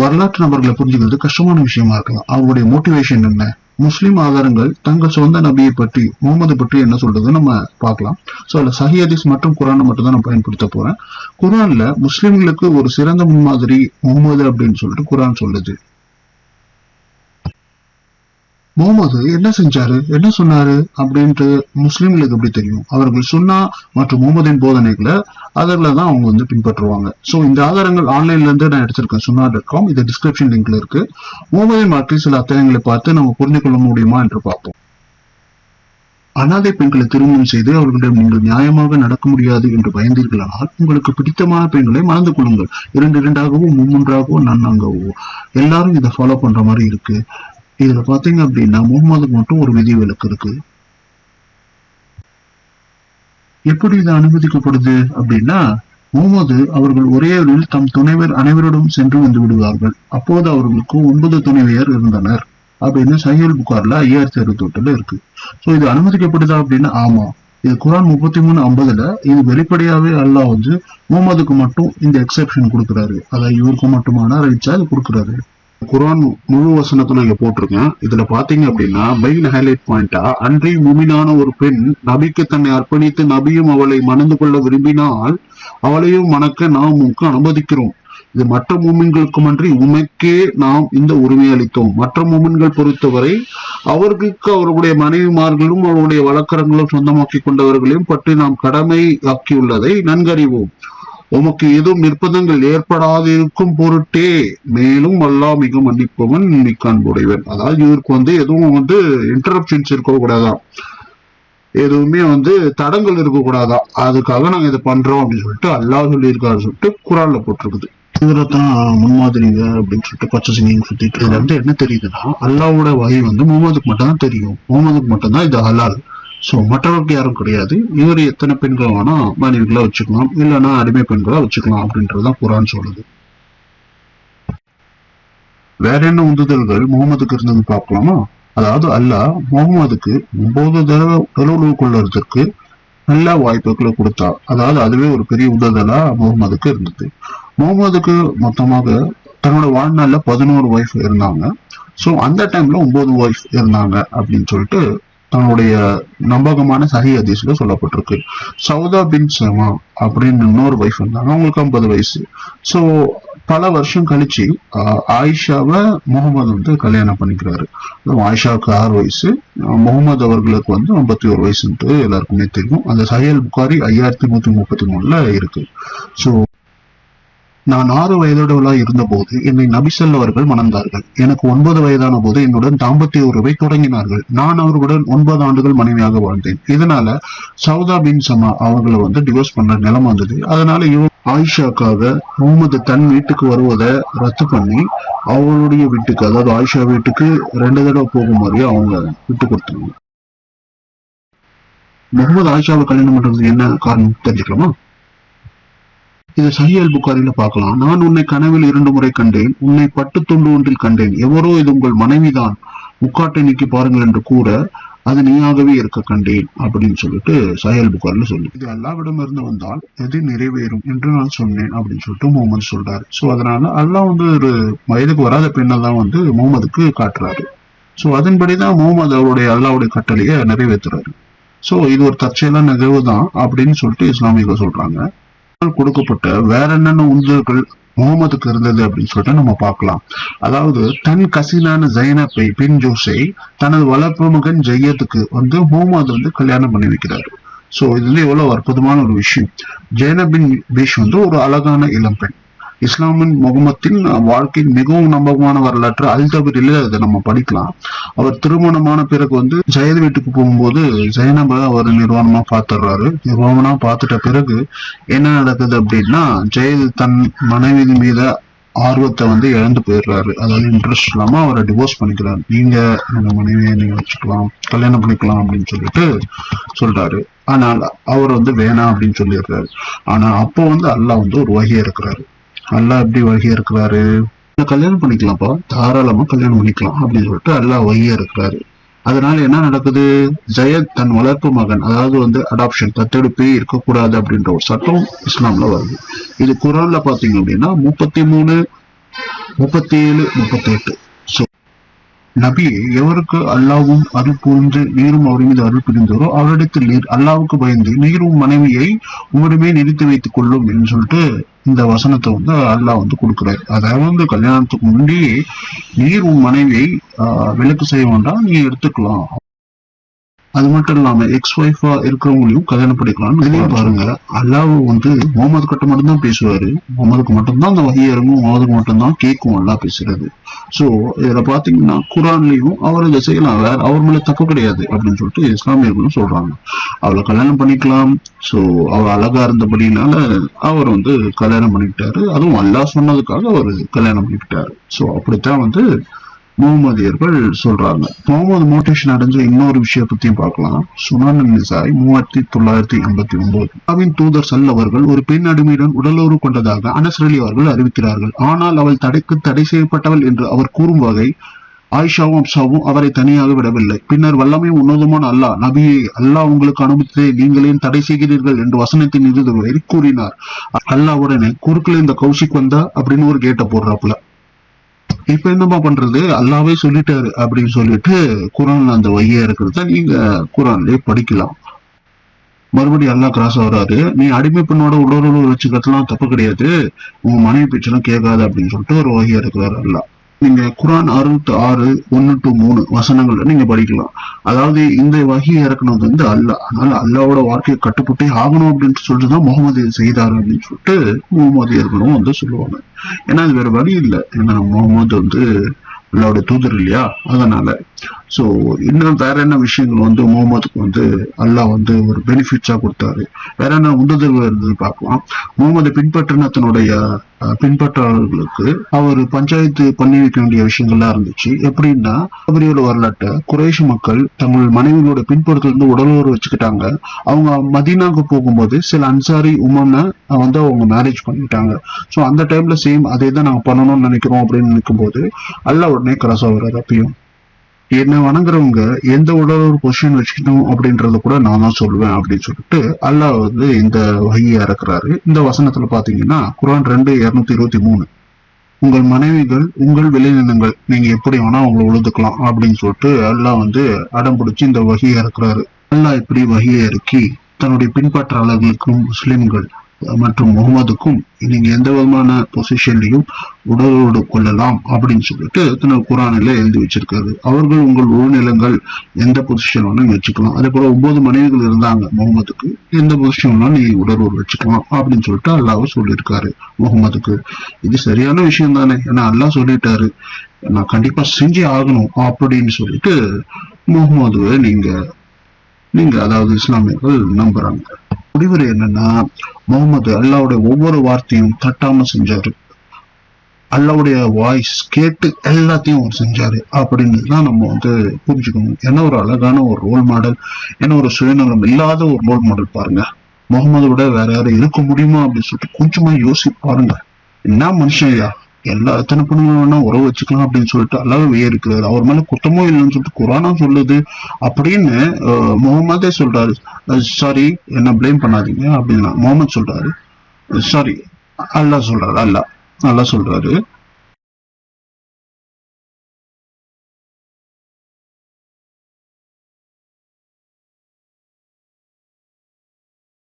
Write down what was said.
வரலாற்று நபர்களை புரிஞ்சுக்கிறது கஷ்டமான விஷயமா இருக்கலாம். அவங்களுடைய மோட்டிவேஷன் என்ன? முஸ்லிம் ஆதாரங்கள் தங்கள் சொந்த நபியை பற்றி முகமது பற்றி என்ன சொல்றது நம்ம பார்க்கலாம். ஸோ அதுல சஹி மற்றும் குரானை மட்டும் தான் நான் பயன்படுத்த போறேன். குரான்ல முஸ்லிம்களுக்கு ஒரு சிறந்த முன்மாதிரி முகமது அப்படின்னு சொல்லிட்டு குரான் சொல்லுது. முகமது என்ன செஞ்சாரு? என்ன சொன்னாரு? அப்படின்ட்டு முஸ்லீம்களுக்கு எப்படி தெரியும்? அவர்கள் சுன்னா மற்றும் முகமதின் போதனைகளை அதில் தான் அவங்க வந்து பின்பற்றுவாங்க. ஸோ இந்த ஆதாரங்கள் ஆன்லைன்ல இருந்து நான் எடுத்திருக்கேன். சுன்னா டாட் காம் இது டிஸ்கிரிப்ஷன் லிங்க்ல இருக்கு. முகமதின் வாழ்க்கை சில அத்தியாயங்களை பார்த்து நம்ம புரிந்து கொள்ள முடியுமா என்று பார்ப்போம். அனாதை பெண்களை திருமணம் செய்து அவர்களிடம் நீங்கள் நியாயமாக நடக்க முடியாது என்று பயந்தீர்களானால் உங்களுக்கு பிடித்தமான பெண்களை மறந்து கொள்ளுங்கள். இரண்டு இரண்டாகவோ மூன்றாகவோ நன்னாங்கவோ எல்லாரும் இதை ஃபாலோ பண்ற மாதிரி இருக்கு. இதுல பாத்தீங்க அப்படின்னா முகமதுக்கு மட்டும் ஒரு விதி விலக்கு இருக்கு. எப்படி இது அனுமதிக்கப்படுது அப்படின்னா முகமது அவர்கள் ஒரே ஊரில் தம் துணைவர் அனைவரிடம் சென்று வந்து விடுவார்கள். அப்போது அவர்களுக்கு ஒன்பது துணைவியர் இருந்தனர். அப்படின்னு சஹீல் புகார்ல ஐயாயிரத்தி அறுபத்தி எட்டுல இருக்கு. சோ இது அனுமதிக்கப்படுதா அப்படின்னா ஆமா. இது குரான் முப்பத்தி மூணு ஐம்பதுல இது வெளிப்படையாவே அல்லாஹ் வந்து முகமதுக்கு மட்டும் இந்த எக்ஸெப்ஷன் கொடுக்குறாரு. அதாவது இவருக்கு மட்டுமான ரைட்ஸா இது கொடுக்குறாரு. குரான் முழு வசனத்துல இங்க போட்டிருக்கேன். இதுல பாத்தீங்க அப்படின்னா மெயின் ஹைலைட் பாயிண்டா அன்றி முமினான ஒரு பெண் நபிக்கு தன்னை அர்ப்பணித்து நபியும் அவளை மணந்து கொள்ள விரும்பினால் அவளையும் மணக்க நாம் உனக்கு அனுமதிக்கிறோம். இது மற்ற மூமின்களுக்குமன்றி உமைக்கே நாம் இந்த உரிமை அளித்தோம். மற்ற மூமின்கள் பொறுத்தவரை அவர்களுக்கு அவர்களுடைய மனைவிமார்களும் அவருடைய வழக்கரங்களும் சொந்தமாக்கி கொண்டவர்களையும் பற்றி நாம் கடமை ஆக்கியுள்ளதை நன்கறிவோம். உமக்கு எதுவும் நிர்பந்தங்கள் ஏற்படாதிருக்கும் பொருட்டே மேலும் அல்லாஹ் மிக மன்னிப்பவன் மிக்க அன்புடையவன். அதாவது இவருக்கு வந்து எதுவும் வந்து இன்டரப்ஷன்ஸ் இருக்க கூடாதான் எதுவுமே வந்து தடங்கள் இருக்க கூடாதான் அதுக்காக நாங்க இதை பண்றோம் அப்படின்னு சொல்லிட்டு அல்லாஹ் சொல்லியிருக்காரு சொல்லிட்டு குரான்ல போட்டிருக்குது. இவரைத்தான் முன்மாதிரிங்க அப்படின்னு சொல்லிட்டு பச்சை சிங்கிங் சுத்திட்டு இதுல இருந்து என்ன தெரியுதுன்னா அல்லாவோட வகை வந்து முகமதுக்கு மட்டும் தான் தெரியும். முகமதுக்கு மட்டும் தான் இது ஹலால். ஸோ மற்றவர்களுக்கு யாரும் கிடையாது. இவர் எத்தனை பெண்கள் வேணா மனைவிகளா வச்சுக்கலாம். இல்லைன்னா அடிமை பெண்களா வச்சுக்கலாம் அப்படின்றதுதான் குரான் சொல்லுது. வேற என்ன உந்துதல்கள் முகமதுக்கு இருந்தது பார்க்கலாமா? அதாவது அல்லாஹ் முகமதுக்கு ஒன்பது தடவை உறவு கொள்வதற்கு நல்ல வாய்ப்புகளை கொடுத்தா அதாவது அதுவே ஒரு பெரிய உந்துதலா முகமதுக்கு இருந்தது. முகமதுக்கு மொத்தமாக தன்னோட வாழ்நாளில் பதினோரு ஒய்ஃப் இருந்தாங்க. ஸோ அந்த டைம்ல ஒன்பது ஒய்ஃப் இருந்தாங்க அப்படின்னு சொல்லிட்டு தன்னுடைய நம்பகமான சஹி அதிசல சொல்லப்பட்டிருக்கு. சவுதா பின் சமா அப்படின்னு இன்னொரு ஒய்ஃப் இருந்தாங்க. அவங்களுக்கு ஐம்பது வயசு. ஸோ பல வருஷம் கழிச்சு ஆயிஷாவை முகமது வந்து கல்யாணம் பண்ணிக்கிறாரு. ஆயிஷாவுக்கு ஆறு வயசு. முகமது அவர்களுக்கு வந்து ஐம்பத்தி ஒரு வயசுன்ட்டு எல்லாருக்குமே தெரியும். அந்த சஹியல் புகாரி ஐயாயிரத்தி நூத்தி முப்பத்தி மூணுல இருக்கு. ஸோ நான் ஆறு வயதுடவளா இருந்தபோது என்னை நபிசல் அவர்கள் மணந்தார்கள். எனக்கு ஒன்பது வயதான போது என்னுடன் தாம்பத்திய உறவை தொடங்கினார்கள். நான் அவர்களுடன் ஒன்பது ஆண்டுகள் மனைவியாக வாழ்ந்தேன். இதனால சவுதா பின் சமா அவர்களை வந்து டிவோர்ஸ் பண்ற நிலம் வந்தது. அதனால இவ ஆயிஷாக்காக முகமது தன் வீட்டுக்கு வருவதை ரத்து பண்ணி அவளுடைய வீட்டுக்கு அதாவது ஆயிஷா வீட்டுக்கு ரெண்டு தடவை போகும் மாதிரி அவங்க விட்டு கொடுத்தாங்க. முகமது ஆயிஷாவை கல்யாணம் பண்றது என்ன காரணம் தெரிஞ்சுக்கலாமா? இது சஹியல் புகாரில பார்க்கலாம். நான் உன்னை கனவில் இரண்டு முறை கண்டேன். உன்னை பட்டு துண்டு ஒன்றில் கண்டேன். எவரோ இது உங்கள் மனைவிதான். முக்காட்டை நீக்கி பாருங்கள் என்று கூற அது நீயாகவே இருக்க கண்டேன் அப்படின்னு சொல்லிட்டு சஹியல் புகார்ல சொல்லு இது அல்லாவிடம் இருந்து வந்தால் எது நிறைவேறும் என்று நான் சொன்னேன் அப்படின்னு சொல்லிட்டு முகமது சொல்றாரு. சோ அதனால அல்லாஹ் வந்து ஒரு வயதுக்கு வராத பெண்ணை தான் வந்து முகமதுக்கு காட்டுறாரு. சோ அதன்படிதான் முகமது அவருடைய அல்லாவுடைய கட்டளையை நிறைவேற்றுறாரு. சோ இது ஒரு தற்செயலான நிகழ்வு தான் அப்படின்னு சொல்லிட்டு இஸ்லாமியர்கள் சொல்றாங்க. கொடுக்கப்பட்ட வேற என்னென்ன உந்துதல்கள் முகமதுக்கு இருந்தது அப்படின்னு சொல்லிட்டு நம்ம பார்க்கலாம். அதாவது தன் கசினான ஜைனப்பை பின் ஜோஷை தனது வளர்ப்பு மகன் ஜெய்யத்துக்கு வந்து முகமது வந்து கல்யாணம் பண்ணி வைக்கிறாரு. சோ இதுல எவ்வளவு அற்புதமான ஒரு விஷயம். ஜெயனபின் பீஷ் வந்து ஒரு அழகான இளம்பெண் இஸ்லாமின் முகமத்தின் வாழ்க்கையின் மிகவும் நம்பகமான வரலாற்று அல் தபிரில அதை நம்ம படிக்கலாம். அவர் திருமணமான பிறகு வந்து ஜெயது வீட்டுக்கு போகும்போது ஜெயனப அவர் நிர்வாணமா பார்த்துடுறாரு. நிர்வாணமா பார்த்துட்ட பிறகு என்ன நடக்குது அப்படின்னா ஜெயது தன் மனைவி மீத ஆர்வத்தை வந்து இழந்து போயிடுறாரு. அதாவது இன்ட்ரெஸ்ட் இல்லாம அவரை டிவோர்ஸ் பண்ணிக்கிறாரு. நீங்க என்னோட மனைவியை நீங்க வச்சுக்கலாம் கல்யாணம் பண்ணிக்கலாம் அப்படின்னு சொல்லிட்டு சொல்றாரு. ஆனால் அவர் வந்து வேணாம் அப்படின்னு சொல்லிடுறாரு. ஆனா அப்போ வந்து அல்லாஹ் வந்து ஒரு வகையா இருக்கிறாரு. அல்லாஹ் எப்படி வகையா இருக்கிறாரு? கல்யாணம் பண்ணிக்கலாம்ப்பா. தாராளமா கல்யாணம் பண்ணிக்கலாம் அப்படின்னு சொல்லிட்டு அல்லாஹ் வகையா இருக்கிறாரு. அதனால என்ன நடக்குது? ஜெயத் தன் வளர்ப்பு மகன் அதாவது வந்து அடாப்ஷன் தத்தெடுப்பே இருக்கக்கூடாது அப்படின்ற ஒரு சட்டம் இஸ்லாம்ல வருது. இது குரான்ல பாத்தீங்க அப்படின்னா முப்பத்தி மூணு முப்பத்தி ஏழு முப்பத்தி எட்டு. நபியே எவருக்கு அல்லாவும் அருள் புரிந்து நீரும் அவர் மீது அருள் புரிந்தோரோ அவரிடத்தில் நீர் அல்லாவுக்கு பயந்து நீரும் மனைவியை உங்களுமே நிறுத்தி வைத்துக் கொள்ளும் என்று சொல்லிட்டு இந்த வசனத்தை வந்து அல்லாஹ் வந்து கொடுக்குறாரு. அதாவது வந்து கல்யாணத்துக்கு முன்னாடியே நீர் உன் மனைவியை ஆஹ், விலக்கு செய்ய வேண்டாம் நீ எடுத்துக்கலாம். அது மட்டும் இல்லாம எக்ஸ் ஒய்ஃபா இருக்கிறவங்களையும் கல்யாணம் பண்ணிக்கலாம் இதுலயும் பாருங்க. அல்லாஹ் வந்து முகமது கிட்ட மட்டும்தான் பேசுவாரு. முகமதுக்கு மட்டும்தான் அந்த வகை இறங்கும். முகமதுக்கு மட்டும்தான் கேட்கும். அல்லாஹ் பேசுறது. சோ இதுல பாத்தீங்கன்னா குரான்லயும் அவர் இதை செய்யலாம். வேற அவர் மேல தப்பு கிடையாது அப்படின்னு சொல்லிட்டு இஸ்லாமியர்களும் சொல்றாங்க. அவளை கல்யாணம் பண்ணிக்கலாம். சோ அவர் அழகா இருந்தபடினால அவர் வந்து கல்யாணம் பண்ணிக்கிட்டாரு. அதுவும் அல்லாஹ் சொன்னதுக்காக அவர் கல்யாணம் பண்ணிக்கிட்டாரு. சோ அப்படித்தான் வந்து முகமதியர்கள் சொல்றாங்க. முகமது மோட்டேஷன் அடைஞ்ச இன்னொரு விஷயம் பத்தியும் பார்க்கலாம். சுனான் நிசாய் மூவாயிரத்தி தொள்ளாயிரத்தி எண்பத்தி ஒன்பது. அவின் தூதர் சல் அவர்கள் ஒரு பெண் அடிமையுடன் உடலுறவு கொண்டதாக அனஸ்ரலி அவர்கள் அறிவிக்கிறார்கள். ஆனால் அவள் தடைக்கு தடை செய்யப்பட்டவள் என்று அவர் கூறும் வகை ஆயிஷாவும் அப்சாவும் அவரை தனியாக விடவில்லை. பின்னர் வல்லமையும் உன்னதமான அல்லாஹ் நபியை அல்லாஹ் உங்களுக்கு அனுமதித்ததை நீங்களே தடை செய்கிறீர்கள் என்று வசனத்தின் இறுதி கூறினார். அல்லாஹ் உடனே குறுக்கில் இந்த கௌஷிக் வந்தா அப்படின்னு ஒரு கேட்ட போடுறாப்புல. இப்ப என்னப்பா பண்றது? அல்லாவே சொல்லிட்டாரு அப்படின்னு சொல்லிட்டு குரான் அந்த வையா இருக்கிறத நீங்க குரான்லயே படிக்கலாம். மறுபடியும் எல்லாம் கிராஸ் வராது நீ அடிமை பெண்ணோட உடலுறவு வச்சுக்கிறதுலாம் தப்பு கிடையாது. உங்க மனைவி பேச்செல்லாம் கேட்காது அப்படின்னு சொல்லிட்டு ஒரு வகையா இருக்கிறாரு எல்லாம் நீங்க குரான் அறுபத்தி ஆறு ஒன்னு டு மூணு வசனங்கள்ல நீங்க படிக்கலாம். அதாவது இந்த வகையை இறக்குனது வந்து அல்லாஹ் அதனால அல்லாவோட வாழ்க்கையை கட்டுப்பட்டே ஆகணும் அப்படின்னு சொல்லிட்டு தான் முகமது செய்தாரு அப்படின்னு சொல்லிட்டு முகமதியர்களும் வந்து சொல்லுவாங்க. ஏன்னா அது வேற வழி இல்லை. ஏன்னா முகமது வந்து அல்லாவுடைய தூதர் இல்லையா? அதனால. ஸோ இன்னும் வேற என்ன விஷயங்கள் வந்து முகமதுக்கு வந்து அல்லாஹ் வந்து ஒரு பெனிஃபிட்ஸா கொடுத்தாரு. வேற என்ன உந்துதல்கள் இருந்தது பார்க்கலாம். முகமது பின்பற்றின தன்னுடைய பின்பற்றாளர்களுக்கு அவர் பஞ்சாயத்து பண்ணி வைக்க வேண்டிய விஷயங்கள்லாம் இருந்துச்சு. எப்படின்னா அவரியோட வரலாற்றை குறைஷ் மக்கள் தங்கள் மனைவிகளோட பின்புறத்துல இருந்து உடலோடு வச்சுக்கிட்டாங்க. அவங்க மதீனாக்கு போகும்போது சில அன்சாரி உமனை வந்து அவங்க மேரேஜ் பண்ணிட்டாங்க. ஸோ அந்த டைம்ல சேம் அதே தான் நாங்கள் பண்ணணும்னு நினைக்கிறோம் அப்படின்னு நினைக்கும் போது அல்லாஹ் உடனே கிராஸ் ஆகுறாரு அப்பயும் என்னை வணங்குறவங்க எந்த உடல் பொசிஷன் வச்சுக்கணும் அப்படின்றத கூட நான் தான் சொல்லுவேன் அப்படின்னு சொல்லிட்டு அல்லாஹ் வந்து இந்த வகையை இறக்குறாரு. இந்த வசனத்துல பாத்தீங்கன்னா குரான் ரெண்டு இருநூத்தி இருபத்தி மூணு. உங்கள் மனைவிகள் உங்கள் விளைநிலங்கள் நீங்க எப்படி வேணா அவங்களை உழுதுக்கலாம் அப்படின்னு சொல்லிட்டு அல்லாஹ் வந்து அடம் பிடிச்சி இந்த வகையை இறக்குறாரு. அல்லாஹ் இப்படி வகையை இறக்கி தன்னுடைய பின்பற்றாளர்களுக்கும் முஸ்லிம்கள் மற்றும் முகமதுக்கும் நீங்க எந்த விதமான பொசிஷன்லையும் உடலோடு கொள்ளலாம் அப்படின்னு சொல்லிட்டு இத்தனை குரானில எழுதி வச்சிருக்காரு. அவர்கள் உங்கள் உள்நிலங்கள் எந்த பொசிஷன் வேணாலும் வச்சுக்கலாம் அதே போல ஒன்பது மனைவிகள் இருந்தாங்க முகமதுக்கு எந்த பொசிஷன் வேணாலும் நீ உடலோடு வச்சுக்கலாம் அப்படின்னு சொல்லிட்டு அல்லாஹ் சொல்லியிருக்காரு முகமதுக்கு. இது சரியான விஷயம் தானே? ஏன்னா அல்லாஹ் சொல்லிட்டாரு நான் கண்டிப்பா செஞ்சே ஆகணும் அப்படின்னு சொல்லிட்டு முகமதுவை நீங்க நீங்க அதாவது இஸ்லாமியர்கள் நம்புறாங்க. முடிவுரை என்னன்னா முகமது அல்லாவுடைய ஒவ்வொரு வார்த்தையும் தட்டாம செஞ்சாரு. அல்லாவுடைய வாய்ஸ் கேட்டு எல்லாத்தையும் அவர் செஞ்சாரு அப்படின்னு தான் நம்ம வந்து புரிஞ்சுக்கணும். என்ன ஒரு அழகான ஒரு ரோல் மாடல் என்ன ஒரு சுயநலம் இல்லாத ஒரு ரோல் மாடல் பாருங்க. முகமது விட வேற யாரும் இருக்க முடியுமா அப்படின்னு சொல்லிட்டு கொஞ்சமா யோசி பாருங்க என்ன மனுஷன் ஐயா? எல்லா எத்தனை பொண்ணுங்களும் வேணா உறவு வச்சுக்கலாம் அப்படின்னு சொல்லிட்டு அல்லாவே இருக்கிறாரு அவர் மேல குத்தமும் இல்லைன்னு சொல்லிட்டு குரானா சொல்லுது அப்படின்னு முகமதே சொல்றாரு. சாரி என்ன ப்ளேம் பண்ணாதீங்க அப்படின்னா முகமது சொல்றாரு. சாரி அல்லாஹ் சொல்றாரு அல்லாஹ் அல்லாஹ் சொல்றாரு.